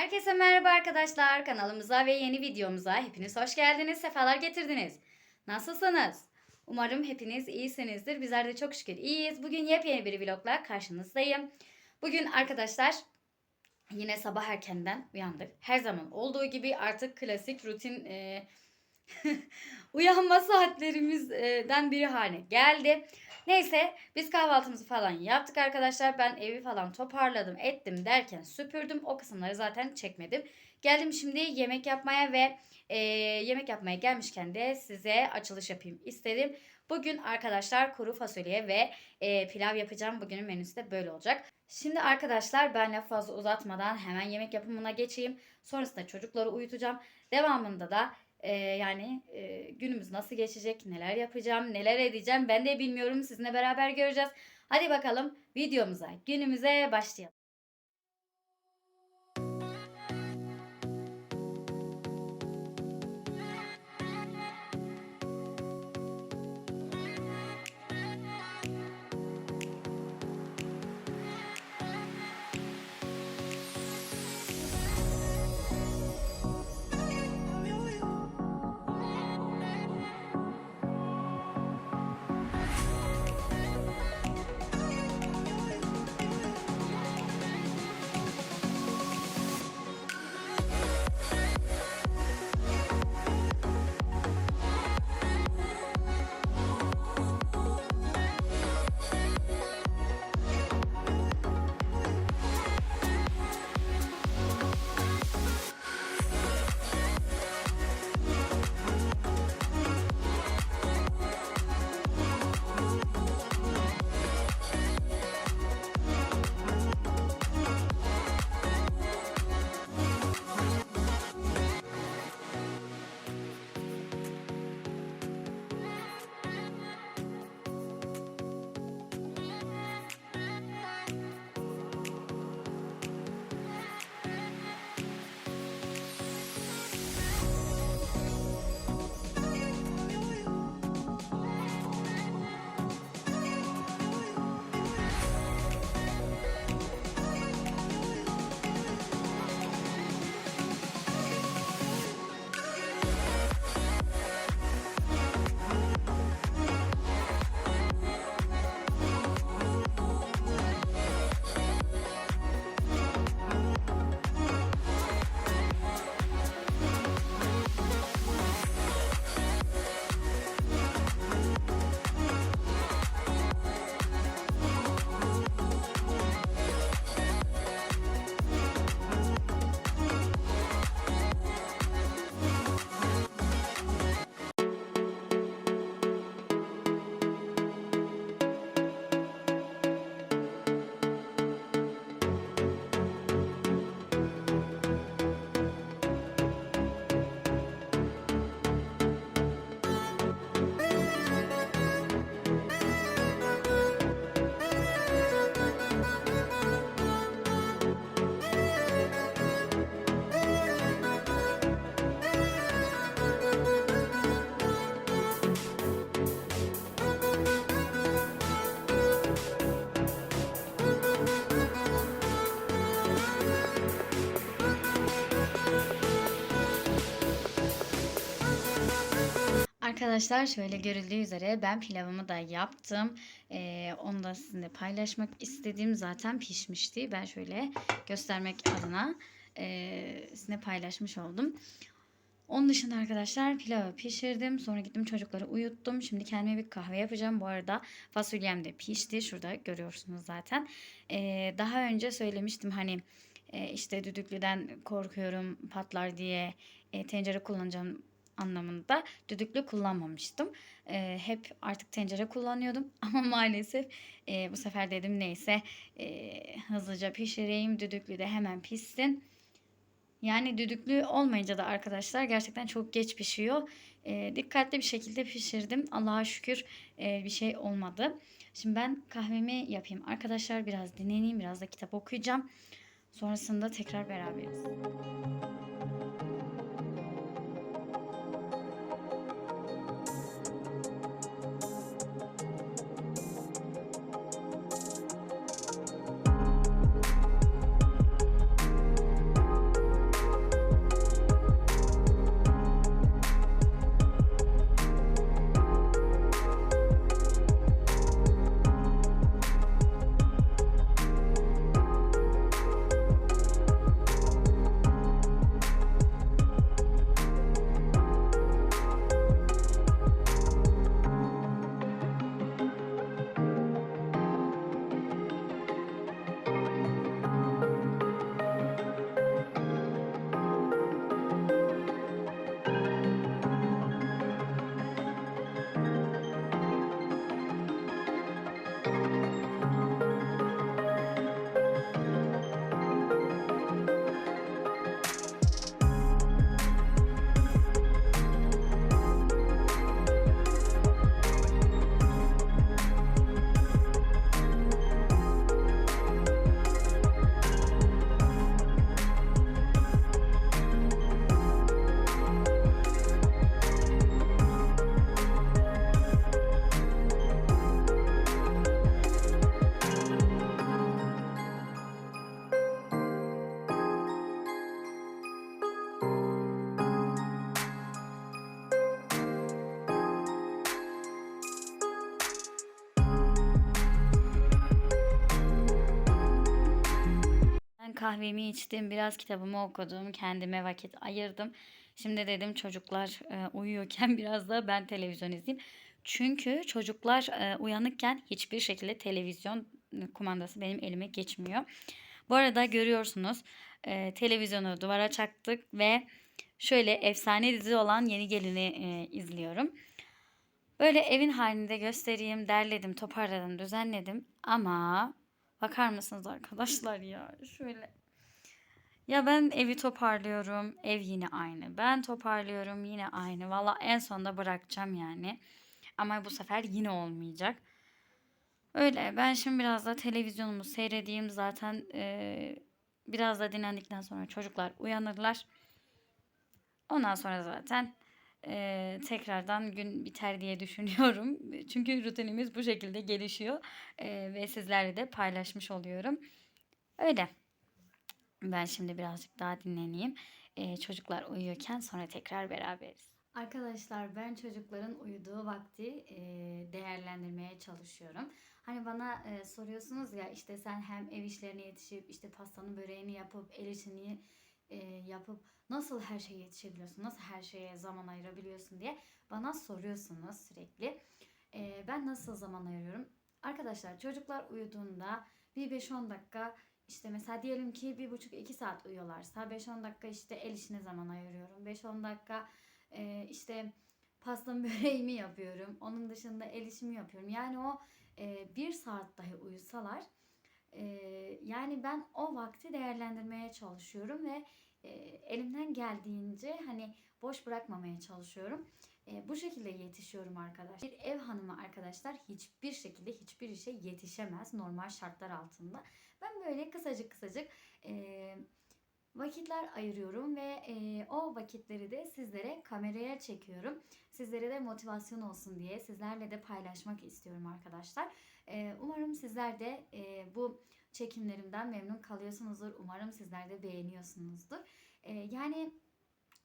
Herkese merhaba arkadaşlar. Kanalımıza ve yeni videomuza hepiniz hoş geldiniz, sefalar getirdiniz. Nasılsınız? Umarım hepiniz iyisinizdir. Bizler de çok şükür iyiyiz. Bugün yepyeni bir vlogla karşınızdayım. Bugün arkadaşlar yine sabah erkenden uyandık. Her zaman olduğu gibi artık klasik rutin e, uyanma saatlerimizden biri haline geldi. Neyse biz kahvaltımızı falan yaptık arkadaşlar. Ben evi falan toparladım ettim derken süpürdüm. O kısımları zaten çekmedim. Geldim şimdi yemek yapmaya ve e, yemek yapmaya gelmişken de size açılış yapayım istedim. Bugün arkadaşlar kuru fasulye ve e, pilav yapacağım. Bugünün menüsü de böyle olacak. Şimdi arkadaşlar ben laf fazla uzatmadan hemen yemek yapımına geçeyim. Sonrasında çocukları uyutacağım. Devamında da ee, yani e, günümüz nasıl geçecek, neler yapacağım, neler edeceğim ben de bilmiyorum. Sizinle beraber göreceğiz. Hadi bakalım videomuza, günümüze başlayalım. Arkadaşlar şöyle görüldüğü üzere ben pilavımı da yaptım. Ee, onu da sizinle paylaşmak istedim. Zaten pişmişti. Ben şöyle göstermek adına e, sizinle paylaşmış oldum. Onun dışında arkadaşlar pilavı pişirdim. Sonra gittim çocukları uyuttum. Şimdi kendime bir kahve yapacağım. Bu arada fasulyem de pişti. Şurada görüyorsunuz zaten. Ee, daha önce söylemiştim hani e, işte düdüklüden korkuyorum patlar diye e, tencere kullanacağım anlamında düdüklü kullanmamıştım. E, hep artık tencere kullanıyordum ama maalesef e, bu sefer dedim neyse e, hızlıca pişireyim düdüklü de hemen pişsin. Yani düdüklü olmayınca da arkadaşlar gerçekten çok geç pişiyor. E, dikkatli bir şekilde pişirdim. Allah'a şükür e, bir şey olmadı. Şimdi ben kahvemi yapayım. Arkadaşlar biraz dinleneyim. Biraz da kitap okuyacağım. Sonrasında tekrar beraberiz. Kahvemi içtim, biraz kitabımı okudum, kendime vakit ayırdım. Şimdi dedim çocuklar e, uyuyorken biraz da ben televizyon izleyeyim. Çünkü çocuklar e, uyanıkken hiçbir şekilde televizyon kumandası benim elime geçmiyor. Bu arada görüyorsunuz e, televizyonu duvara çaktık ve şöyle efsane dizi olan Yeni Gelin'i e, izliyorum. Böyle evin halinde göstereyim, derledim, toparladım, düzenledim ama bakar mısınız arkadaşlar ya şöyle. Ya ben evi toparlıyorum, ev yine aynı. Ben toparlıyorum, yine aynı. Valla en sonunda bırakacağım yani. Ama bu sefer yine olmayacak. Öyle ben şimdi biraz da televizyonumu seyredeyim. Zaten e, biraz da dinlendikten sonra çocuklar uyanırlar. Ondan sonra zaten e, tekrardan gün biter diye düşünüyorum. Çünkü rutinimiz bu şekilde gelişiyor E, ve sizlerle de paylaşmış oluyorum. Öyle. Ben şimdi birazcık daha dinleneyim. E, çocuklar uyuyorken sonra tekrar beraberiz. Arkadaşlar ben çocukların uyuduğu vakti e, değerlendirmeye çalışıyorum. Hani bana e, soruyorsunuz ya işte sen hem ev işlerine yetişip işte pastanın böreğini yapıp el işini e, yapıp nasıl her şeye yetişebiliyorsun, nasıl her şeye zaman ayırabiliyorsun diye bana soruyorsunuz sürekli. E, ben nasıl zaman ayırıyorum? Arkadaşlar çocuklar uyuduğunda bir 5-10 dakika işte mesela diyelim ki 1,5-2 saat uyuyorlarsa 5-10 dakika işte el işine zaman ayırıyorum. 5-10 dakika e, işte pastamı böreğimi yapıyorum. Onun dışında el işimi yapıyorum. Yani o e, bir saat dahi uyusalar e, yani ben o vakti değerlendirmeye çalışıyorum ve e, elimden geldiğince hani boş bırakmamaya çalışıyorum. E, bu şekilde yetişiyorum arkadaşlar. Bir ev hanımı arkadaşlar hiçbir şekilde hiçbir işe yetişemez normal şartlar altında. Ben böyle kısacık kısacık e, vakitler ayırıyorum ve e, o vakitleri de sizlere kameraya çekiyorum. Sizlere de motivasyon olsun diye sizlerle de paylaşmak istiyorum arkadaşlar. E, umarım sizler de e, bu çekimlerimden memnun kalıyorsunuzdur. Umarım sizler de beğeniyorsunuzdur. E, yani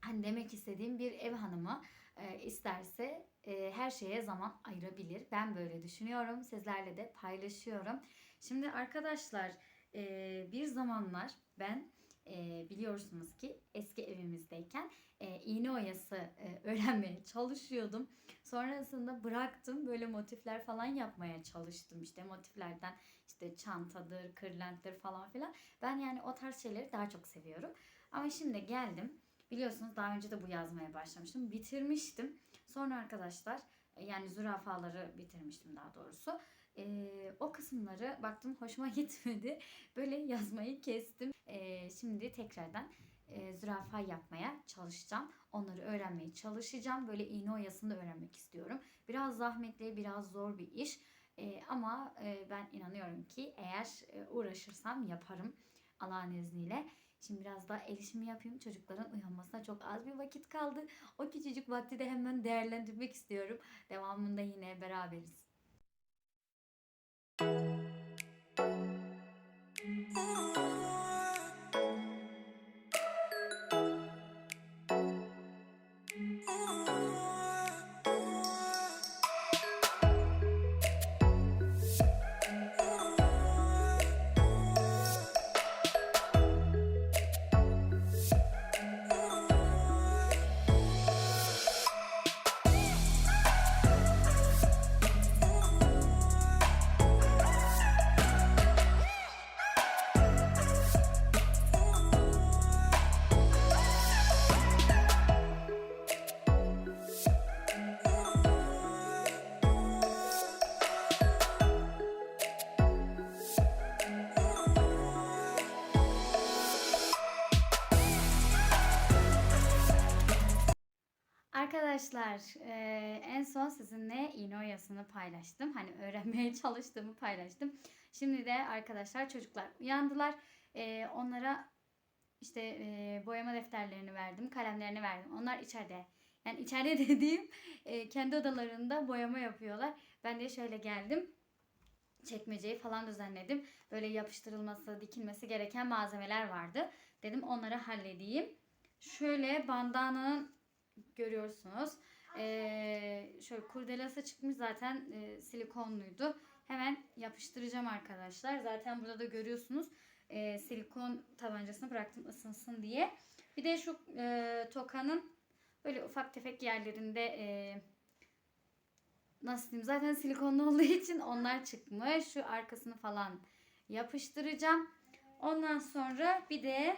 hani demek istediğim bir ev hanımı e, isterse e, her şeye zaman ayırabilir. Ben böyle düşünüyorum. Sizlerle de paylaşıyorum. Şimdi arkadaşlar e, bir zamanlar ben e, biliyorsunuz ki eski evimizdeyken e, iğne oyası öğrenmeye çalışıyordum. Sonrasında bıraktım böyle motifler falan yapmaya çalıştım. İşte motiflerden işte çantadır, kırlenttir falan filan. Ben yani o tarz şeyleri daha çok seviyorum. Ama şimdi geldim. Biliyorsunuz daha önce de bu yazmaya başlamıştım. Bitirmiştim. Sonra arkadaşlar yani zürafaları bitirmiştim daha doğrusu. Ee, o kısımları baktım hoşuma gitmedi. Böyle yazmayı kestim. Ee, şimdi tekrardan e, zürafa yapmaya çalışacağım. Onları öğrenmeye çalışacağım. Böyle iğne oyasını da öğrenmek istiyorum. Biraz zahmetli, biraz zor bir iş. Ee, ama e, ben inanıyorum ki eğer e, uğraşırsam yaparım Allah'ın izniyle. Şimdi biraz daha el işimi yapayım. Çocukların uyanmasına çok az bir vakit kaldı. O küçücük vakti de hemen değerlendirmek istiyorum. Devamında yine beraberiz. Arkadaşlar eee, en son sizinle iğne paylaştım. Hani öğrenmeye çalıştığımı paylaştım. Şimdi de arkadaşlar çocuklar uyandılar. Eee, onlara işte eee, boyama defterlerini verdim, kalemlerini verdim. Onlar içeride. Yani içeride dediğim eee, kendi odalarında boyama yapıyorlar. Ben de şöyle geldim. Çekmeceyi falan düzenledim. Böyle yapıştırılması, dikilmesi gereken malzemeler vardı. Dedim onları halledeyim. Şöyle bandananın görüyorsunuz. Ee, şöyle kurdelası çıkmış zaten e, silikonluydu. Hemen yapıştıracağım arkadaşlar. Zaten burada da görüyorsunuz. e, silikon tabancasını bıraktım ısınsın diye. Bir de şu e, tokanın böyle ufak tefek yerlerinde e, nasıl diyeyim zaten silikonlu olduğu için onlar çıkmış. Şu arkasını falan yapıştıracağım. Ondan sonra bir de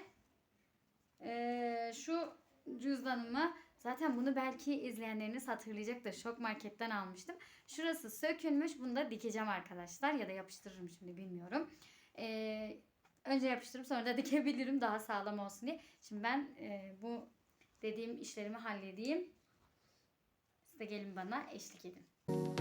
e, şu cüzdanımı zaten bunu belki izleyenleriniz hatırlayacaktır. Şok marketten almıştım. Şurası sökülmüş. Bunu da dikeceğim arkadaşlar ya da yapıştırırım şimdi bilmiyorum. E, önce yapıştırıp sonra da dikebilirim daha sağlam olsun diye. Şimdi ben e, bu dediğim işlerimi halledeyim. Siz de gelin bana eşlik edin.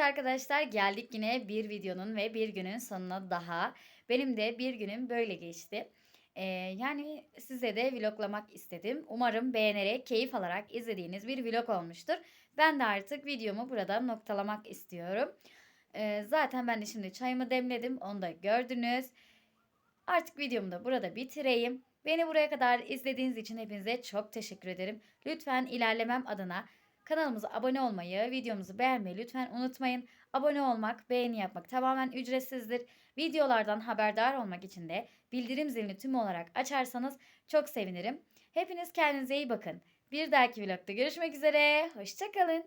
Arkadaşlar geldik yine bir videonun ve bir günün sonuna daha. Benim de bir günüm böyle geçti. Ee, yani size de vloglamak istedim. Umarım beğenerek, keyif alarak izlediğiniz bir vlog olmuştur. Ben de artık videomu burada noktalamak istiyorum. Ee, zaten ben de şimdi çayımı demledim. Onu da gördünüz. Artık videomu da burada bitireyim. Beni buraya kadar izlediğiniz için hepinize çok teşekkür ederim. Lütfen ilerlemem adına Kanalımıza abone olmayı, videomuzu beğenmeyi lütfen unutmayın. Abone olmak, beğeni yapmak tamamen ücretsizdir. Videolardan haberdar olmak için de bildirim zilini tüm olarak açarsanız çok sevinirim. Hepiniz kendinize iyi bakın. Bir dahaki vlogda görüşmek üzere. Hoşçakalın.